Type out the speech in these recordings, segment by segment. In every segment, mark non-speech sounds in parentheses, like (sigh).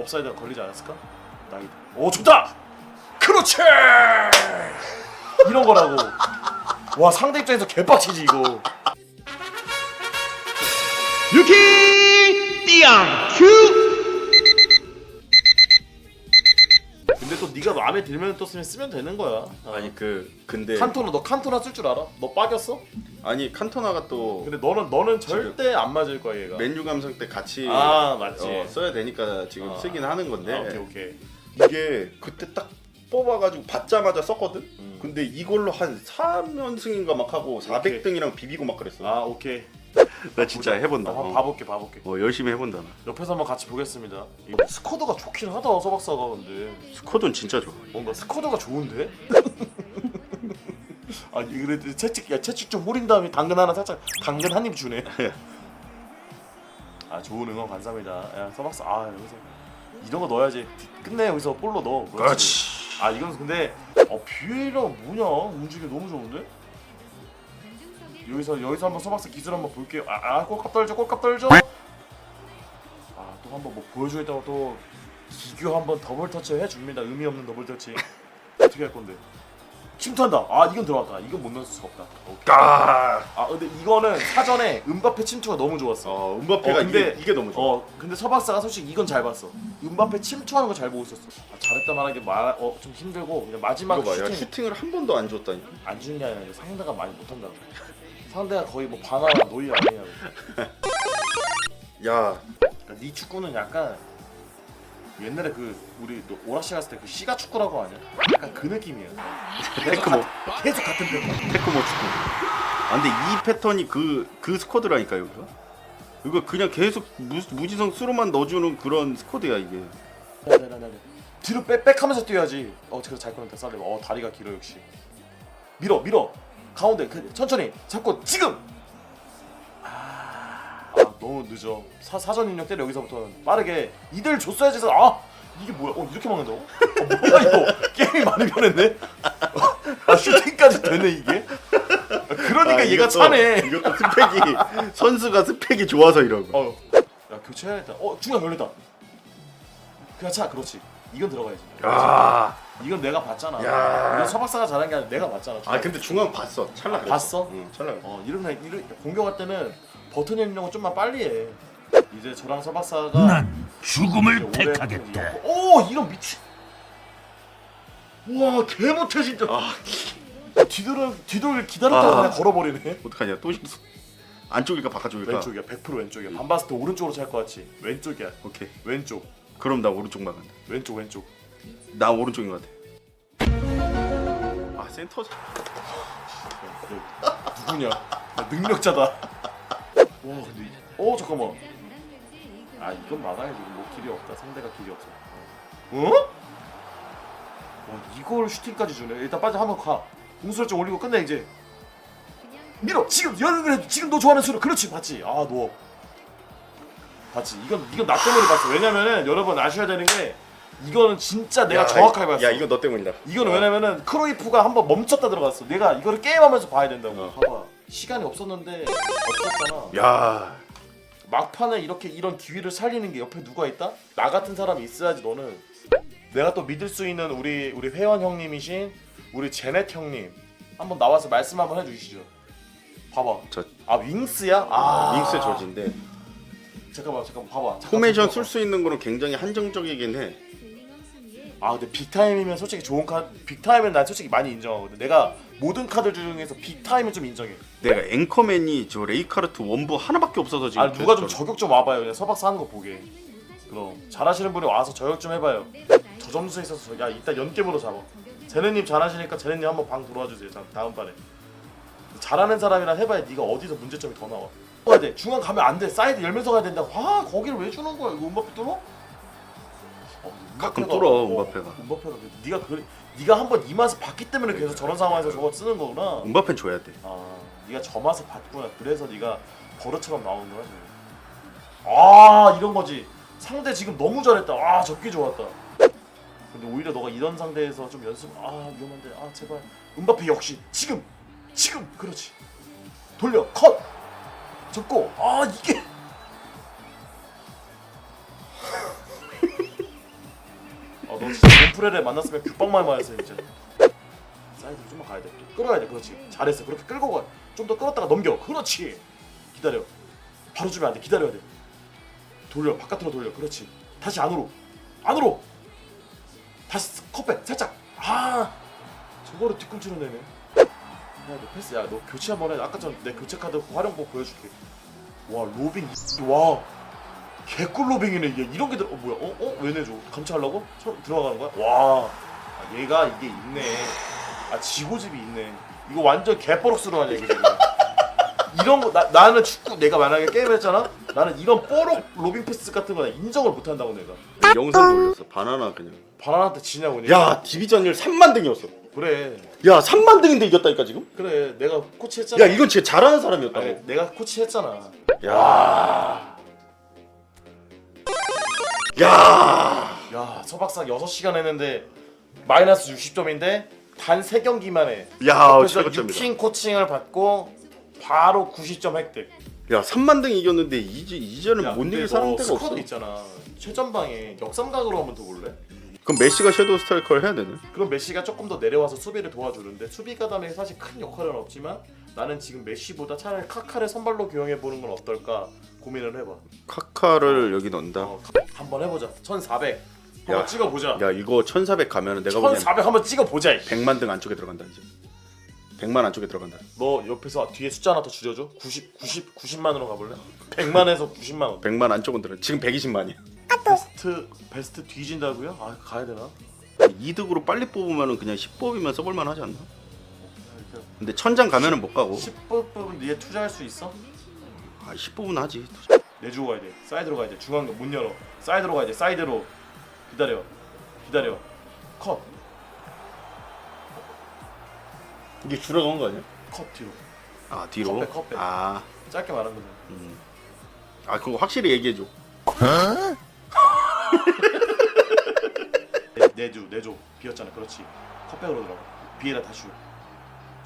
업사이드가 걸리지 않았을까? 나이다. 오 좋다. 그렇지. 이런 거라고. 와 상대 입장에서 개빡치지 이거. 유키 띠양 큐 근데 또 네가 마음에 들면 또 쓰면 쓰면 되는 거야. 어. 아니 그 근데 칸토나 너 칸토나 쓸 줄 알아? 너 빠겼어? 아니 칸토나가 또 근데 너는 너는 절대 안 맞을 거야 얘가. 맨유 감성 때 같이 아 맞지. 어, 써야 되니까 지금 아. 쓰긴 하는 건데 아, 오케이 오케이. 이게 그때 딱 뽑아가지고 받자마자 썼거든. 음. 근데 이걸로 한 3연승인가 막 하고 오케이. 400등이랑 비비고 막 그랬어. 아 오케이. (laughs) 나 진짜 해본다. 나 한번 어. 봐볼게 봐볼게. 어, 열심히 해본다 나. 옆에서 한번 같이 보겠습니다. 이 스쿼드가 좋긴 하다 서 박사가 근데 스쿼드는 진짜 좋아. 뭔가 스쿼드가 좋은데? (laughs) 아 그래도 채찍 야 채찍 좀 후린 다음에 당근 하나 살짝 당근 한 입 주네. 아 좋은 응원 감사합니다. 야 서박사 아 여기서 이런 거 넣어야지 끝내 여기서 볼로 넣어. 아 이건 근데 어 뷰에라 뭐냐 움직임 너무 좋은데? 여기서 여기서 한번 서박사 기술 한번 볼게요. 아 아 꼴값 떨죠 꼴값 떨죠. 아 또 한번 뭐 보여주겠다고 또 기교 한번 더블 터치 해줍니다. 의미 없는 더블 터치. (laughs) 어떻게 할 건데? 침투한다. 아 이건 들어갔다. 이건 못 넣을 수가 없다. 오케이. 아, 아 근데 이거는 사전에 은바페 침투가 너무 좋았어. 어, 음바페가 어, 근데- 이게, 이게 너무 좋아. 어 근데 서박사가 솔직히 이건 잘 봤어. 은바페 침투하는 거 잘 보고 있었어. 아, 잘했다 말하기 말어좀 힘들고 그냥 마지막 이거 봐, 야, 슈팅 슈팅을 한 번도 안 줬다니까. 안 주는 게 아니라 상대가 많이 못한다고. 상대가 거의 뭐 바나나 노이 아니냐고. 야, 그러니까 네 축구는 약간 옛날에 그 우리 너 오락실 갔을 때 그 시가 축구라고 하냐? 약간 그 느낌이야. 테크모, 계속 같은 패턴. 테크모 축구. 아, 근데 이 패턴이 그, 그 스쿼드라니까, 여기가. 이거 그냥 계속 무, 무지성 수로만 넣어주는 그런 스쿼드야, 이게. 네네네네. 뒤로 빽 빽 하면서 뛰어야지. 어, 그래서 잘 꺼냈다 쌀리. 어, 다리가 길어 역시. 밀어, 밀어. 가운데 그, 천천히 잡고 지금. 너무 늦어. 사, 사전 입력 때려 여기서부터는 빠르게 이들 줬어야지. 해서 아 이게 뭐야? 어 이렇게 막는다고? 어, 뭐야 이거? (laughs) 게임이 많이 변했네. (laughs) 아 슈팅까지 되네 이게. 아, 그러니까 아, 얘가 이것도- 차네. 이것도 스펙이, 선수가 스펙이 좋아서 이러고. 어, 야 교체해야겠다. 어 중간 열렸다. 그냥 차, 그렇지. 이건 들어가야지. 아, 이건 내가 봤잖아. 야. 이건 서박사가 잘한 게 아니라 내가 봤잖아. 아 근데 중앙 봤어. 찰나. 아, 봤어? 응, 찰나. 어 이런 이런 공격할 때는 버튼 입력은 좀만 빨리 해. 이제 저랑 서박사가 난 죽음을 이제 택하겠다 오 이런 미친. 와 개 못해 진짜. 아, 뒤돌을 뒤돌 기다렸다가 아. 그냥 걸어버리네. 어떡하냐? 또 실수. 안쪽일까 바깥쪽일까? 왼쪽이야 100% 왼쪽이야. 반 봤을 때 오른쪽으로 찰 것 같지. 왼쪽이야. 오케이. 왼쪽 그럼 나 오른쪽만 간다. 왼쪽 왼쪽. 나 오른쪽인 것 같아. 아 센터. 누구냐? 나 능력자다. 와 근데 이- 어 잠깐만. 아 이건 막아야지. 이건 뭐 길이 없다. 상대가 길이 없어. 어? 와 이걸 슈팅까지 주네. 일단 빠져 한번 가. 공수혈정 올리고 끝내 이제. 밀어 지금 연결해 지금 너 좋아하는 수로 그렇지 봤지 아 누워 봤지 이건 이건 나 때문에 봤어 왜냐면은 여러분 아셔야 되는 게 이거는 진짜 내가 야, 정확하게 봤어 야 이거 너 때문이다. 이거는 왜냐면은 크로이프가 한번 멈췄다 들어갔어. 내가 이거를 게임하면서 봐야 된다고. 어. 봐봐. 시간이 없었는데 없었잖아. 야. 막판에 이렇게 이런 기회를 살리는 게 옆에 누가 있다? 나 같은 사람이 있어야지 너는. 내가 또 믿을 수 있는 우리 우리 회원 형님이신 우리 제넷 형님 한번 나와서 말씀 한번 해주시죠. 봐봐. 저 아 윙스야? 아 윙스 저지인데 잠깐만 잠깐만 봐봐. 잠깐, 포메이션 잠깐만. 쓸 수 있는 거는 굉장히 한정적이긴 해. 아 근데 빅타임이면 솔직히 좋은 카드 빅타임은 난 솔직히 많이 인정하거든. 내가 모든 카드 중에서 빅타임은 좀 인정해. 내가 앵커맨이 저 레이카르트 원부 하나밖에 없어서 지금. 아 누가 좀 저격 좀 와봐요. 그냥 서박사 하는 거 보게. 그럼 잘하시는 분이 와서 저격 좀 해봐요. 저 점수에 있어서 야 이따 연겜으로 잡아. 제네님 잘하시니까 제네님 한번 방 들어와 주세요. 자, 다음 판에. 잘하는 사람이랑 해봐야 네가 어디서 문제점이 더 나와. 가야 돼. 중앙 가면 안 돼. 사이드 열면서 가야 된다. 와 거기를 왜 주는 거야? 이거 음바페 뚫어? 어, 가끔 음바페가- 뚫어, 어, 음바페가. 음바페가 그- 네가 그 네가 한번 이 맛을 봤기 때문에 계속 저런 상황에서 저거 쓰는 거구나. 음바펜 줘야 돼. 아, 네가 저 맛을 봤구나. 그래서 네가 버릇처럼 나오는 거야 지금. 아, 이런 거지. 상대 지금 너무 잘했다. 아, 적기 좋았다. 근데 오히려 너가 이런 상대에서 좀 연습. 아, 위험한데. 아, 제발. 음바페 역시 지금, 지금 그렇지. 돌려 컷. 접고. 아, 이게. 너 진짜 몬프레를 만났으면 규빵만 맞았어 진짜. 사이드 좀만 가야 돼. 또 끌어야 돼. 그렇지. 잘했어. 그렇게 끌고 가. 좀 더 끌었다가 넘겨. 그렇지. 기다려. 바로 주면 안 돼. 기다려야 돼. 돌려. 바깥으로 돌려. 그렇지. 다시 안으로. 안으로. 다시 컵백 살짝. 아. 저거를 뒤꿈치로 내네. 야, 너 패스. 야, 너 교체 한번 해. 아까 전 내 교체 카드 활용법 보여줄게. 와. 이- 와. 개꿀 로빙이네 이게 이런 게 들어 어 뭐야 어? 어? 왜 내줘? 감찰하려고? 쳐, 들어가는 거야? 와 아, 얘가 이게 있네 아 지고집이 있네 이거 완전 개뽀록스로 하냐 이거 지금 이런 거 나, 나는 축구 내가 만약에 게임 했잖아 나는 이런 뽀록 로빙 패스 같은 거 인정을 못 한다고 내가 영상 올렸어. 바나나 그냥. 바나나한테 지냐고 내가 야 디비전율 3만 등이었어. 그래 야 3만 등인데 이겼다니까 지금? 그래 내가 코치 했잖아 야 이건 진짜 잘하는 사람이었다고. 아니, 내가 코치 했잖아 야. 야. 야 서박사 6시간 했는데 마이너스 60점인데 단 3경기만 해야 그래서 최고점이다. 유킹 코칭을 받고 바로 90점 획득. 야 3만 등 이겼는데 이제 이제는 야, 못 이길 너 상대가 없어. 스쿼드 있잖아. 최전방에 역삼각으로 한번 더 볼래? 그럼 메시가 섀도우 스트라이커를 해야 되네. 그럼 메시가 조금 더 내려와서 수비를 도와주는데 수비 가담에 사실 큰 역할은 없지만 나는 지금 메시보다 차라리 카카를 선발로 기용해 보는 건 어떨까 고민을 해봐. 카카를 여기 넣는다. 어, 한번 해보자. 1,400. 야. 한번 찍어보자. 야 이거 1400 가면은 내가 보기엔 1,400 한번 찍어보자. 100만 등 안쪽에 들어간다 이제. 100만 안쪽에 들어간다. 너 옆에서 뒤에 숫자 하나 더 줄여줘. 90, 90, 90만으로 가볼래? 100만에서 90만 원. 100만 안쪽은 들어. 지금 120만이야. 베스트 베스트 뒤진다고요? 아 가야 되나? 이득으로 빨리 뽑으면은 그냥 10뽑이면 써볼만 하지 않나? 근데 천장 가면은 못 가고 10분 뒤에 투자할 수 있어? 아 10뽑은 하지 내주고 가야 돼. 사이드로 가야 돼. 중앙 문 열어. 사이드로 가야 돼. 사이드로 기다려. 기다려. 컷. 이게 줄어간 거 아니야? 컷 뒤로. 아 뒤로? 컵백, 컵백. 아, 짧게 말한 거잖아. 아 그거 확실히 얘기해줘 내, 내주 내줘. 비었잖아. 그렇지. 컷백으로 들어가. 비에라 다시 줘.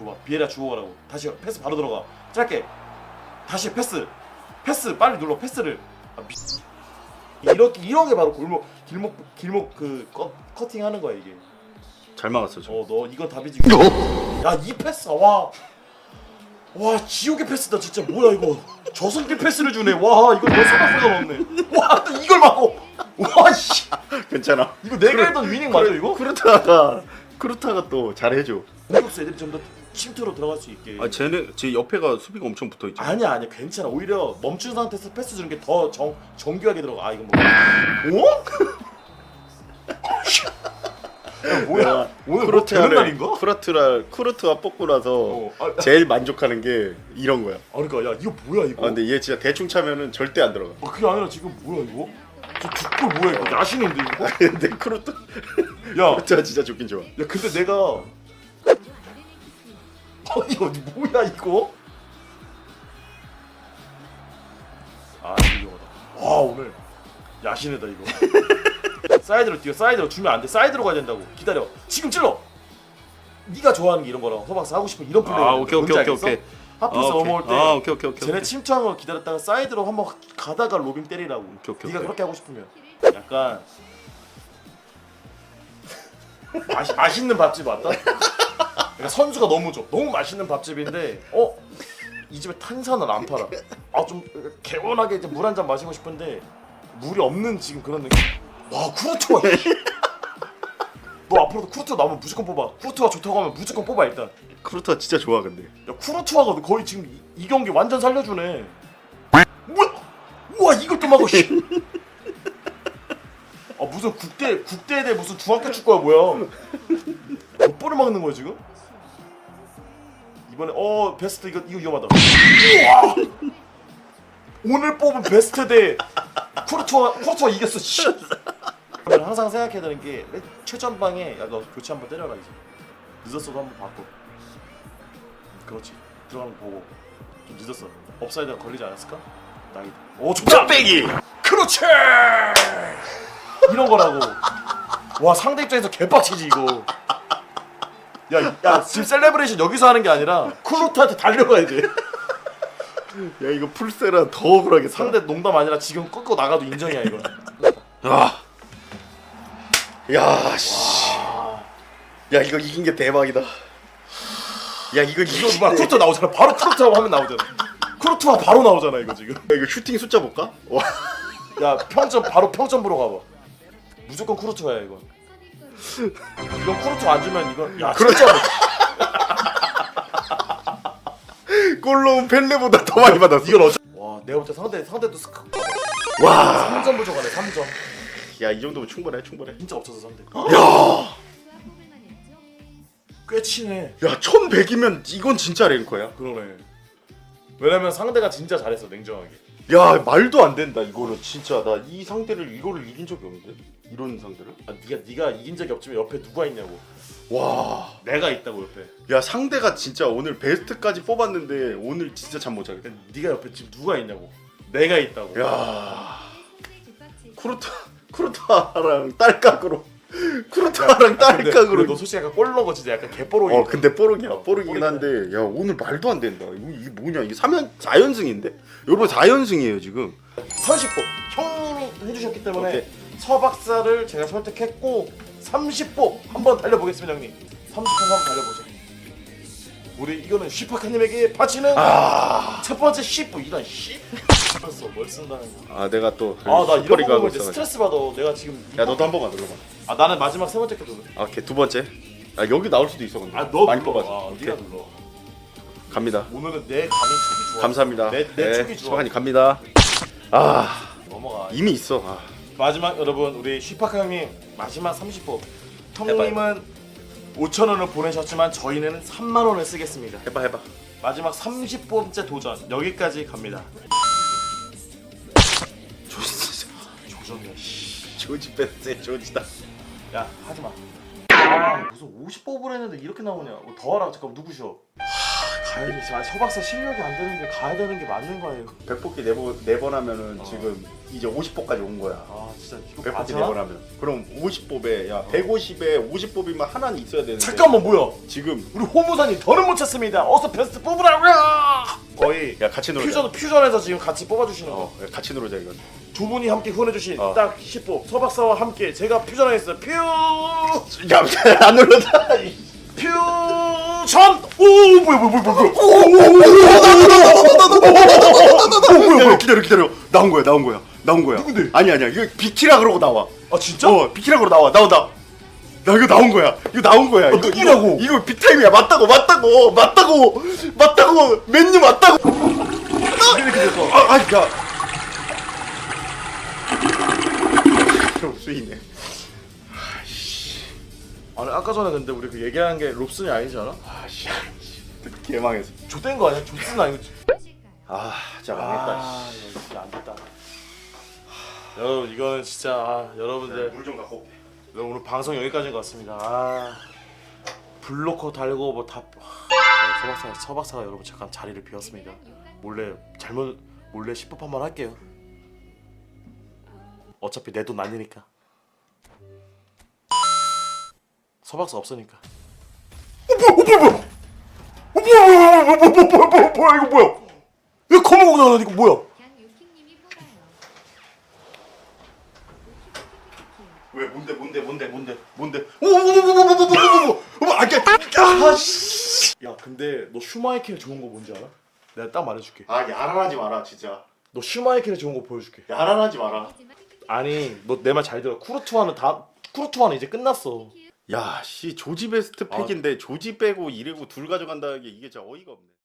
줘봐. 비에라 주고 가라고. 다시 패스 바로 들어가. 짧게. 다시 패스. 패스 빨리 눌러. 패스를. 아, 미... 이렇게 이런 게 바로 골목 길목 길목 그 컷, 커팅하는 거야 이게. 잘 막았어 저 어너 이건 답이지. 야이 패스 와. 와 지옥의 패스다 진짜 뭐야 이거 저승길 패스를 주네 와 이걸 너 생각보다 넣네 와또 이걸 막어 와씨 괜찮아 이거 내가 했던 위닝 맞아 이거? 크루타가 크루타가 또 잘해줘 공격수 애들이 좀 더 침투로 들어갈 수 있게. 아 쟤네 제 옆에가 수비가 엄청 붙어있지 아니야 아니야. 괜찮아. 오히려 멈춘 상태에서 패스 주는 게 더 정 정교하게 들어가. 아 이거 뭐. 어? (laughs) 야, 뭐야? 오늘 뭐 되는 날인가? 크루트라 크루트가 뽑고 나서 어, 아, 아, 제일 만족하는 게 이런 거야. 아 그러니까 야 이거 뭐야 이거? 아 근데 얘 진짜 대충 차면은 절대 안 들어가. 아, 그게 아니라 지금 뭐야 이거? 저 죽골 뭐야 이거? 야신인데 이거? (laughs) 근데 크루트 야, (laughs) 크루트가 진짜 좋긴 좋아. 야 근데 내가 아니 어디 뭐야 이거? 아 위험하다. 와 오늘 야신이다 이거. (laughs) 사이드로 뛰어 사이드로 주면 안 돼. 사이드로 가야 된다고. 기다려. 지금 찔러. 네가 좋아하는 게 이런 거라고. 서박사 하고 싶은 이런 플레이. 아 오케이 오케이 오케이 오케이 하프에서 아. 넘어올 때 아 오케이 오케이 오케이 쟤네 오케이. 침투한 거 기다렸다가 사이드로 한번 가다가 로빙 때리라고. 오케이, 오케이, 네가 오케이. 그렇게 하고 싶으면 약간 맛 맛있는 밥집 왔다. 그러니까 선수가 너무 좋. 너무 맛있는 밥집인데 어? 이 집에 탄산을 안 팔아. 아 좀 개운하게 이제 물 한 잔 마시고 싶은데 물이 없는 지금 그런 느낌. 와 쿠르투아. 너 앞으로도 쿠르투아 나오면 무조건 뽑아. 쿠르투아 좋다고 하면 무조건 뽑아 일단. 크루트가 진짜 좋아 근데 야 쿠르투아가 거의 지금 이, 이 경기 완전 살려주네. 뭐야? 우와 이걸 또 막어. 씨. 아 무슨 국대 국대 대 무슨 중학교 축구야 뭐야? 몇 번을 막는 거야 지금? 이번에 어 베스트 이거 이거 위험하다. 우와! 오늘 뽑은 베스트 대 쿠르투아 쿠르투아 이겼어. 씨. 그러면 항상 생각해야 되는 게 최전방에 야너 교체 한번 때려라 이제. 늦었어도 한번 바꿔. 그렇지 들어가는 거 보고 좀 늦었어 업사이드가 걸리지 않았을까? 나이다 오 좋다 빼기 그렇지 이런 거라고 와 상대 입장에서 개빡치지 이거 야, 야 지금 셀레브레이션 여기서 하는 게 아니라 쿨루트한테 달려가야 돼 야 이거 풀세라 더 억울하겠다 상대 농담 아니라 지금 꺾고 나가도 인정이야 이거 아. 야 씨. 야 이거 이긴 게 대박이다. 야 이거 이거 이거 막 크루트 나오잖아. 바로 크루트라고 하면 나오잖아. 크루트가 바로 나오잖아 이거 지금. 야, 이거 슈팅 숫자 볼까? 와. 야 평점 바로 평점 보러 가봐. 무조건 크루트가야 이건. 이건 크루트 안 주면 이건 야 그렇죠. (laughs) 진짜 골로 펠레보다 더 많이 받았어. 이건 어쩌? 와 내가 볼때 상대 상대도 스크. 와. 3점 부족하네 3점. 야 이 정도면 충분해 충분해. 진짜 없어서 상대. 야. 꽤 치네. 야 1100이면 이건 진짜 랭커야. 그러네. 왜냐면 상대가 진짜 잘했어 냉정하게. 야 말도 안 된다 이거는 진짜 나 이 상대를 이거를 이긴 적이 없는데 이런 상대를 아 네가 네가 이긴 적이 없지만 옆에 누가 있냐고. 와. 내가 있다고 옆에. 야 상대가 진짜 오늘 베스트까지 뽑았는데 오늘 진짜 잠 못 자겠다. 네가 옆에 지금 누가 있냐고. 내가 있다고. 야 쿠르타 쿠르타랑 딸깍으로 쿠르타랑 딸깍으로. 너 솔직히 약간 꼴른 거 진짜 약간 개뽀로이. 어 근데 뽀록이야 어, 뽀록이긴. 한데 야 오늘 말도 안 된다. 이거 이게 뭐냐 이게 3연 4연승인데 여러분 4연승이에요 지금. 30보 형님이 해주셨기 때문에 오케이. 서박사를 제가 선택했고 30보 한번 달려보겠습니다 형님 30보 한번 달려보자 우리 이거는 슈퍼카님에게 바치는 아, 첫 번째 10보 이런 씨 벌써 뭘 쓴다는 아 내가 또 아나 이런 거 보면 이제. 스트레스 받아 내가 지금 야 너도 한 번만 눌러봐. 아 나는 마지막 세 번째 거 눌러 아, 오케이 두 번째. 아 여기 나올 수도 있어 근데. 아너 많이 눌러 뽑아서. 아, 오케이. 네가 눌러 갑니다. 오늘은 내 감이 촉이 좋아 감사합니다. 내, 내 촉이 좋아 시간이 갑니다. 아 넘어가 이미 있어. 아. 마지막 여러분 우리 슈파카 형님 마지막 30보 형님은 5천 원을 보내셨지만 저희는 3만 원을 쓰겠습니다 해봐 해봐. 마지막 30번째 도전 여기까지 갑니다 조지 조졌네 씨. 조지 뺐어 조지다. 야 하지마 아 무슨 50뽑을 했는데 이렇게 나오냐 뭐더 하라 잠깐 누구셔 아, 가야지 지금 서박사 실력이 안 되는데 가야 되는 게 맞는 거예요 백복기 네번 네번 하면은 어. 지금 이제 50뽑까지 온 거야. 아 진짜 이거 백복기 맞아? 네번 하면. 그럼 50뽑에 야 150에 50뽑이면 하나는 있어야 되는데. 잠깐만 뭐야 지금 우리 호무산이 더는 못 찾습니다 어서 베스트 뽑으라고요 거의 야 같이 놀자. 퓨전, 퓨전에서 지금 같이 뽑아주시는 거 어 야, 같이 놀자 이건. 두 분이 함께 후원해주신 어. 딱 10보 서박사와 함께 제가 퓨전하겠어요 퓨 야안 놀란다. 퓨전 오 뭐야 뭐야 뭐야 뭐야 야, 기다려 기다려 나온 거야 나온 거야 나온 거야 누군데? 아니 아니야 이거 비키라 그러고 나와 아 진짜? 어 비키라 그러고 나와 나온다 나 이거 나온 거야. 이거 나온 거야. 이거 아, 누구냐고? 이거, 이거 빅타임이야. 맞다고 맞다고 맞다고 맞다고. 맨유 맞다고. 됐어. 아 아니 야. 좀 수이네. 아니 아까 전에 근데 우리 그 얘기한 게 롭슨이 아니지 않아? 아 씨 개망했어. 좆된 거 아니야? 좆슨 아니고 아 진짜 망했다 아 이거 진짜 안 됐다. 여러분 이거는 진짜 아, 여러분들. 물좀 갖고 올게 여러분, 오늘 방송 여기까지인 것 같습니다. 아 블로커 달고 뭐 다 서박사 서박사가 여러분 잠깐 자리를 비웠습니다. 몰래 잘못 몰래 10법 한번 할게요. 어차피 내 돈 아니니까. 서박사 없으니까. 어, 뭐야 뭐야 뭐야. 뭐야 뭐야 뭐야 뭐야 뭐야 이거 뭐야. 이거 검은 거 나오는 이거 뭐야 그냥 유킹님이 뽑아요. 왜 뭔데 뭔데 뭔데 뭔데 뭔데 오오오오오오오오오 아까 아씨 야 근데 너 슈마이켈 좋은 거 뭔지 알아? 내가 딱 말해줄게 아 야란하지 마라 진짜 너 슈마이켈 좋은 거 보여줄게 야란하지 마라 아니 너내말잘 들어 쿠르투아는 다 쿠르투아는 이제 끝났어 야씨 조지 베스트 팩인데 조지 빼고 이래고 둘 가져간다는 게 이게 진짜 어이가 없네